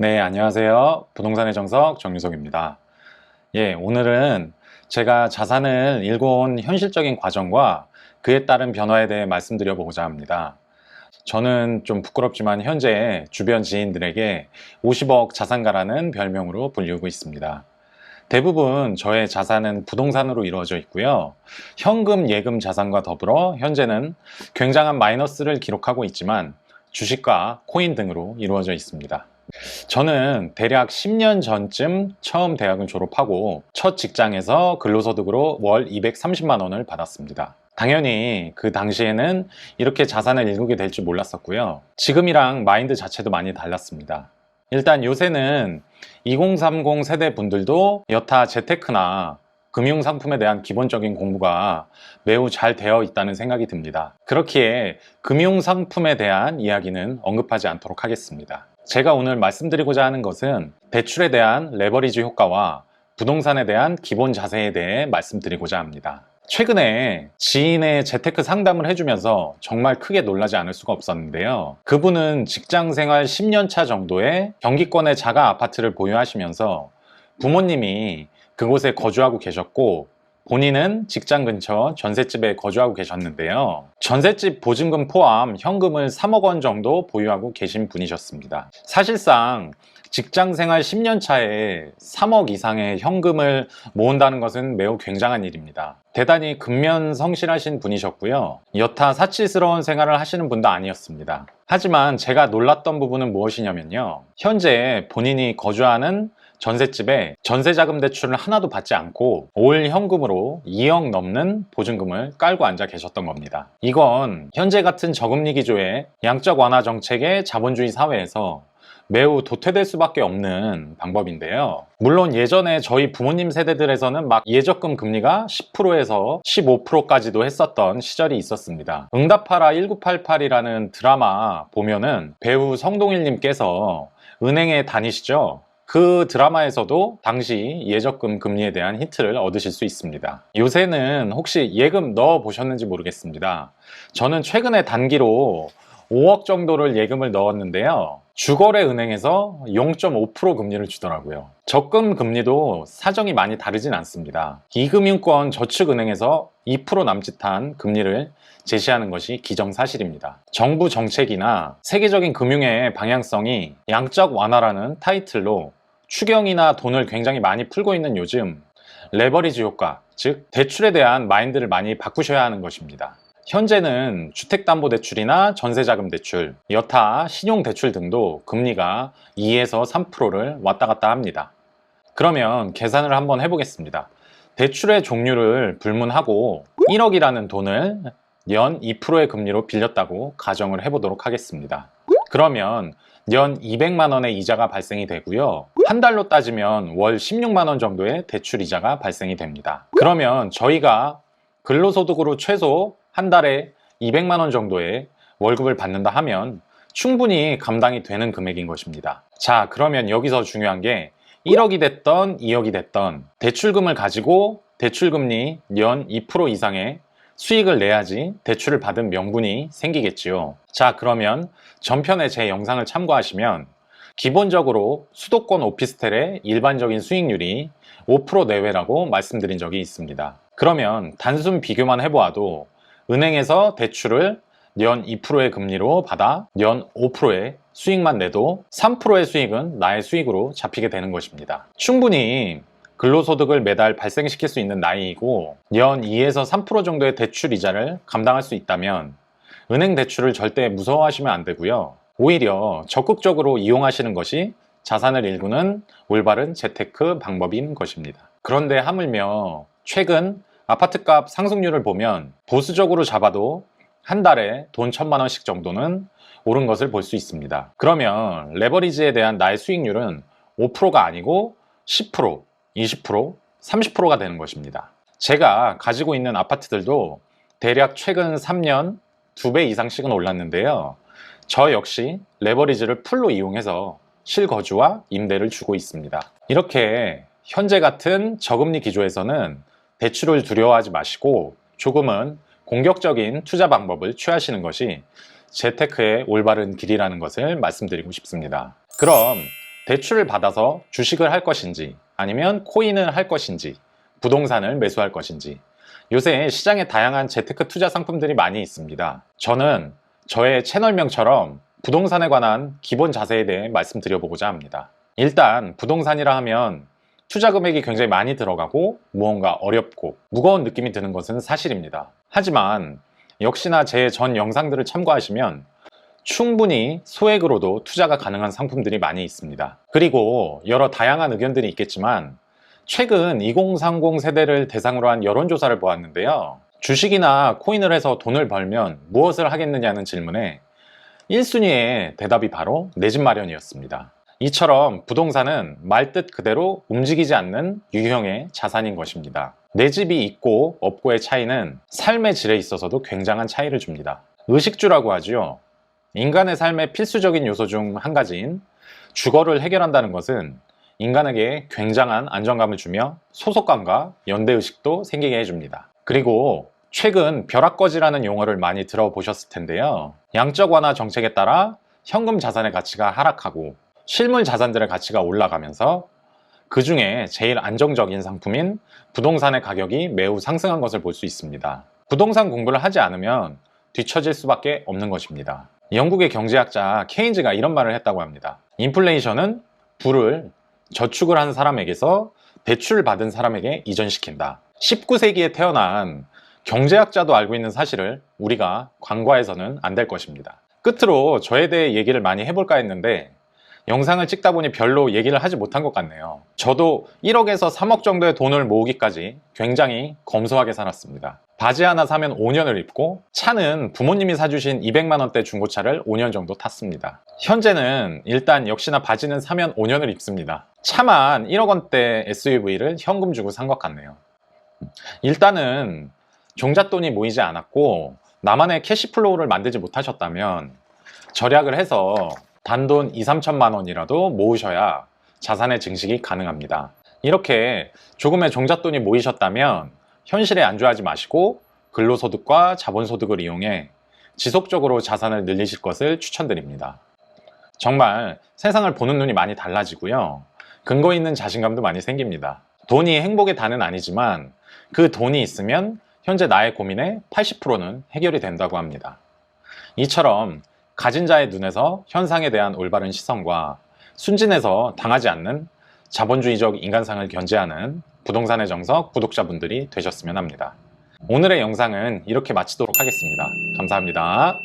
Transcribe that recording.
네, 안녕하세요. 부동산의 정석 정유석입니다. 예, 오늘은 제가 자산을 일궈온 현실적인 과정과 그에 따른 변화에 대해 말씀드려 보고자 합니다. 저는 좀 부끄럽지만 현재 주변 지인들에게 50억 자산가라는 별명으로 불리우고 있습니다. 대부분 저의 자산은 부동산으로 이루어져 있고요. 현금, 예금 자산과 더불어 현재는 굉장한 마이너스를 기록하고 있지만 주식과 코인 등으로 이루어져 있습니다. 저는 대략 10년 전쯤 처음 대학을 졸업하고 첫 직장에서 근로소득으로 월 230만 원을 받았습니다. 당연히 그 당시에는 이렇게 자산을 일구게 될 줄 몰랐었고요. 지금이랑 마인드 자체도 많이 달랐습니다. 일단 요새는 2030 세대 분들도 여타 재테크나 금융 상품에 대한 기본적인 공부가 매우 잘 되어 있다는 생각이 듭니다. 그렇기에 금융 상품에 대한 이야기는 언급하지 않도록 하겠습니다. 제가 오늘 말씀드리고자 하는 것은 대출에 대한 레버리지 효과와 부동산에 대한 기본 자세에 대해 말씀드리고자 합니다. 최근에 지인의 재테크 상담을 해주면서 정말 크게 놀라지 않을 수가 없었는데요. 그분은 직장 생활 10년 차 정도의 경기권의 자가 아파트를 보유하시면서 부모님이 그곳에 거주하고 계셨고 본인은 직장 근처 전셋집에 거주하고 계셨는데요. 전셋집 보증금 포함 현금을 3억 원 정도 보유하고 계신 분이셨습니다. 사실상 직장 생활 10년 차에 3억 이상의 현금을 모은다는 것은 매우 굉장한 일입니다. 대단히 근면 성실하신 분이셨고요. 여타 사치스러운 생활을 하시는 분도 아니었습니다. 하지만 제가 놀랐던 부분은 무엇이냐면요. 현재 본인이 거주하는 전셋집에 전세자금 대출을 하나도 받지 않고 올 현금으로 2억 넘는 보증금을 깔고 앉아 계셨던 겁니다. 이건 현재 같은 저금리 기조의 양적 완화 정책의 자본주의 사회에서 매우 도태될 수밖에 없는 방법인데요. 물론 예전에 저희 부모님 세대들에서는 막 예적금 금리가 10%에서 15%까지도 했었던 시절이 있었습니다. 응답하라 1988이라는 드라마 보면은 배우 성동일님께서 은행에 다니시죠? 그 드라마에서도 당시 예적금 금리에 대한 힌트를 얻으실 수 있습니다. 요새는 혹시 예금 넣어 보셨는지 모르겠습니다. 저는 최근에 단기로 5억 정도를 예금을 넣었는데요. 주거래 은행에서 0.5% 금리를 주더라고요. 적금 금리도 사정이 많이 다르진 않습니다. 이금융권 저축은행에서 2% 남짓한 금리를 제시하는 것이 기정사실입니다. 정부 정책이나 세계적인 금융의 방향성이 양적 완화라는 타이틀로 추경이나 돈을 굉장히 많이 풀고 있는 요즘 레버리지 효과, 즉 대출에 대한 마인드를 많이 바꾸셔야 하는 것입니다. 현재는 주택담보대출이나 전세자금대출, 여타 신용대출 등도 금리가 2에서 3%를 왔다 갔다 합니다. 그러면 계산을 한번 해보겠습니다. 대출의 종류를 불문하고 1억이라는 돈을 연 2%의 금리로 빌렸다고 가정을 해보도록 하겠습니다. 그러면 연 200만 원의 이자가 발생이 되고요. 한 달로 따지면 월 16만 원 정도의 대출 이자가 발생이 됩니다. 그러면 저희가 근로소득으로 최소 한 달에 200만 원 정도의 월급을 받는다 하면 충분히 감당이 되는 금액인 것입니다. 자, 그러면 여기서 중요한 게 1억이 됐던 2억이 됐던 대출금을 가지고 대출금리 연 2% 이상의 수익을 내야지 대출을 받은 명분이 생기겠지요. 자, 그러면 전편의 제 영상을 참고하시면 기본적으로 수도권 오피스텔의 일반적인 수익률이 5% 내외라고 말씀드린 적이 있습니다. 그러면 단순 비교만 해보아도 은행에서 대출을 연 2%의 금리로 받아 연 5%의 수익만 내도 3%의 수익은 나의 수익으로 잡히게 되는 것입니다. 충분히 근로소득을 매달 발생시킬 수 있는 나이이고 연 2에서 3% 정도의 대출 이자를 감당할 수 있다면 은행 대출을 절대 무서워하시면 안 되고요. 오히려 적극적으로 이용하시는 것이 자산을 일구는 올바른 재테크 방법인 것입니다. 그런데 하물며 최근 아파트값 상승률을 보면 보수적으로 잡아도 한 달에 돈 천만 원씩 정도는 오른 것을 볼 수 있습니다. 그러면 레버리지에 대한 나의 수익률은 5%가 아니고 10%, 20%, 30%가 되는 것입니다. 제가 가지고 있는 아파트들도 대략 최근 3년 2배 이상씩은 올랐는데요. 저 역시 레버리지를 풀로 이용해서 실거주와 임대를 주고 있습니다. 이렇게 현재 같은 저금리 기조에서는 대출을 두려워하지 마시고 조금은 공격적인 투자 방법을 취하시는 것이 재테크의 올바른 길이라는 것을 말씀드리고 싶습니다. 그럼 대출을 받아서 주식을 할 것인지 아니면 코인을 할 것인지 부동산을 매수할 것인지 요새 시장에 다양한 재테크 투자 상품들이 많이 있습니다. 저는 저의 채널명처럼 부동산에 관한 기본 자세에 대해 말씀드려보고자 합니다. 일단 부동산이라 하면 투자 금액이 굉장히 많이 들어가고 무언가 어렵고 무거운 느낌이 드는 것은 사실입니다. 하지만 역시나 제 전 영상들을 참고하시면 충분히 소액으로도 투자가 가능한 상품들이 많이 있습니다. 그리고 여러 다양한 의견들이 있겠지만 최근 2030 세대를 대상으로 한 여론조사를 보았는데요. 주식이나 코인을 해서 돈을 벌면 무엇을 하겠느냐는 질문에 1순위의 대답이 바로 내 집 마련이었습니다. 이처럼 부동산은 말 뜻 그대로 움직이지 않는 유형의 자산인 것입니다. 내 집이 있고 없고의 차이는 삶의 질에 있어서도 굉장한 차이를 줍니다. 의식주라고 하지요. 인간의 삶의 필수적인 요소 중 한 가지인 주거를 해결한다는 것은 인간에게 굉장한 안정감을 주며 소속감과 연대의식도 생기게 해줍니다. 그리고 최근 벼락거지라는 용어를 많이 들어보셨을 텐데요. 양적 완화 정책에 따라 현금 자산의 가치가 하락하고 실물 자산들의 가치가 올라가면서 그 중에 제일 안정적인 상품인 부동산의 가격이 매우 상승한 것을 볼 수 있습니다. 부동산 공부를 하지 않으면 뒤처질 수밖에 없는 것입니다. 영국의 경제학자 케인즈가 이런 말을 했다고 합니다. 인플레이션은 부를 저축을 한 사람에게서 대출을 받은 사람에게 이전시킨다. 19세기에 태어난 경제학자도 알고 있는 사실을 우리가 관과해서는 안 될 것입니다. 끝으로 저에 대해 얘기를 많이 해볼까 했는데 영상을 찍다 보니 별로 얘기를 하지 못한 것 같네요. 저도 1억에서 3억 정도의 돈을 모으기까지 굉장히 검소하게 살았습니다. 바지 하나 사면 5년을 입고 차는 부모님이 사주신 200만원대 중고차를 5년 정도 탔습니다. 현재는 일단 역시나 바지는 사면 5년을 입습니다. 차만 1억 원대 SUV를 현금 주고 산 것 같네요. 일단은 종잣돈이 모이지 않았고 나만의 캐시플로우를 만들지 못하셨다면 절약을 해서 단돈 2, 3천만 원이라도 모으셔야 자산의 증식이 가능합니다. 이렇게 조금의 종잣돈이 모이셨다면 현실에 안주하지 마시고 근로소득과 자본소득을 이용해 지속적으로 자산을 늘리실 것을 추천드립니다. 정말 세상을 보는 눈이 많이 달라지고요. 근거 있는 자신감도 많이 생깁니다. 돈이 행복의 단은 아니지만 그 돈이 있으면 현재 나의 고민의 80%는 해결이 된다고 합니다. 이처럼 가진 자의 눈에서 현상에 대한 올바른 시선과 순진해서 당하지 않는 자본주의적 인간상을 견지하는 부동산의 정석 구독자분들이 되셨으면 합니다. 오늘의 영상은 이렇게 마치도록 하겠습니다. 감사합니다.